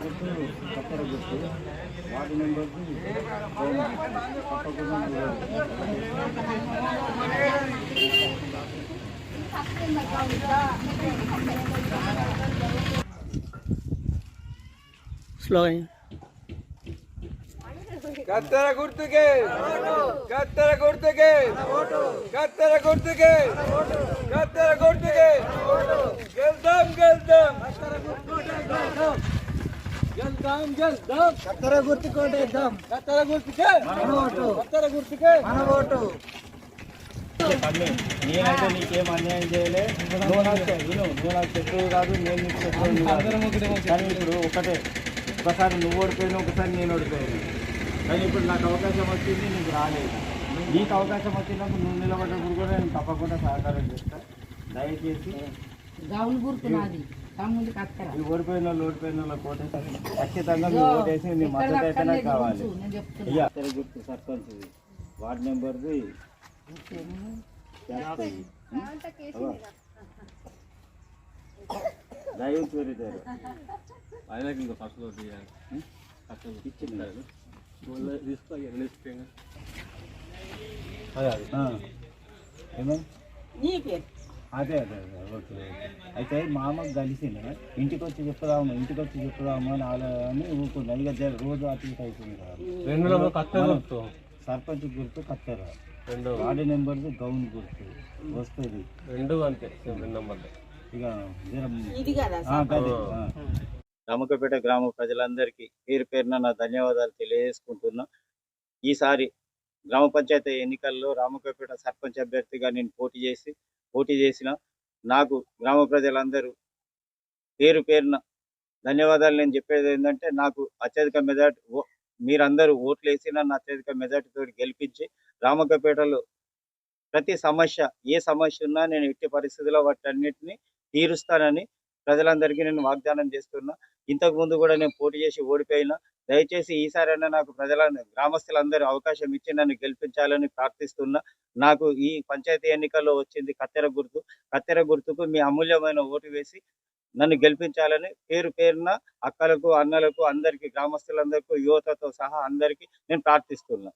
గుర్తు కత్తెర గుర్తు వార్డు మెంబర్కి తప్పకుండా చూడాలి. స్లోగా కత్తెర గుర్తుకే కత్తెర గుర్తుకే కత్తెర గుర్తుకే కత్తెర గుర్తుకే గెలుద్దాం గెలుద్దాం గెలుద్దాం గెలుద్దాం కత్తెర గుర్తుకే. మన ఓటు కత్తెర గుర్తుకే. మన ఓటు తల్లి నేనైతే నీకేం అన్యాయం చేయలే? నువ్వు నాకు విను. నువ్వు నాకు శత్రువు కాదు నేను నీకు శత్రువు కాదు కానీ ఇప్పుడు ఒకటే. ఒకసారి నువ్వు ఓడిపోయినా ఒకసారి నేను ఓడిపోయాను. కానీ ఇప్పుడు నాకు అవకాశం వచ్చింది నీకు రాలేదు. నీకు అవకాశం వచ్చినప్పుడు నువ్వు నిలబడ్డప్పుడు కూడా నేను తప్పకుండా సహకారం చేస్తా. దయచేసి గౌన్ గుర్తు నాది తమ్ముడి కత్తెర. ఈ ఓడిపోయిన వాళ్ళు ఓడిపోయిన వాళ్ళ కోటేసి ఖచ్చితంగా నువ్వు ఓటేసి నీ మద్దతు అయితే నాకు కావాలి. నేను చెప్తున్నా. ఇయ్య. ఇతర గుర్తు సర్పంచ్ వార్డ్ మెంబర్ది. దైవం చూరితారు ఆయనకి ఇంకా ఫస్ట్లో తీయాలి ఇచ్చింది తీసుకో ఏమో నీ పేరు? అదే అదే అదే. ఓకే అయితే మా అమ్మకి కలిసింది. ఇంటికి వచ్చి చెప్పుదాము ఇంటికి వచ్చి చెప్పుదాము అని అలా అని ఊరుకున్నా ఇక రోజు అటు ఇటు అవుతుంది కదా. నెంబర్ సర్పంచ్ గుర్తు కత్తెర. రెండు. వార్డు నెంబర్ది గౌన్ గుర్తు. వస్తుంది. రెండు అంతే రెండు నెంబర్లు. ఇక. రామకపేట గ్రామ ప్రజలందరికీ పేరు పేరున నా ధన్యవాదాలు తెలియజేసుకుంటున్నా. ఈసారి గ్రామ పంచాయతీ ఎన్నికల్లో రామకపేట సర్పంచ్ అభ్యర్థిగా నేను పోటీ చేసి పోటీ చేసిన నాకు గ్రామ ప్రజలందరూ పేరు పేరున ధన్యవాదాలు. నేను చెప్పేది ఏంటంటే నాకు అత్యధిక మెజార్టీ ఓ- మీరందరూ ఓట్లు వేసి నన్ను అత్యధిక మెజార్టీతో గెలిపించి రామకపేటలో ప్రతి సమస్య ఏ సమస్య ఉన్నా నేను ఎట్టి పరిస్థితుల్లో వాటన్నిటిని తీరుస్తానని ప్రజలందరికీ నేను వాగ్దానం చేస్తున్నా. ఇంతకు ముందు కూడా నేను పోటీ చేసి ఓడిపోయినా దయచేసి ఈసారైనా నాకు ప్రజలను గ్రామస్తులందరూ అవకాశం ఇచ్చి నన్ను గెలిపించాలని ప్రార్థిస్తున్నా. నాకు ఈ పంచాయతీ ఎన్నికల్లో వచ్చింది కత్తెర గుర్తు. కత్తెర గుర్తుకు మీ అమూల్యమైన ఓటు వేసి నన్ను గెలిపించాలని పేరు పేరున అక్కలకు అన్నలకు అందరికీ గ్రామస్తులందరికీ యువతతో సహా అందరికీ నేను ప్రార్థిస్తున్నా.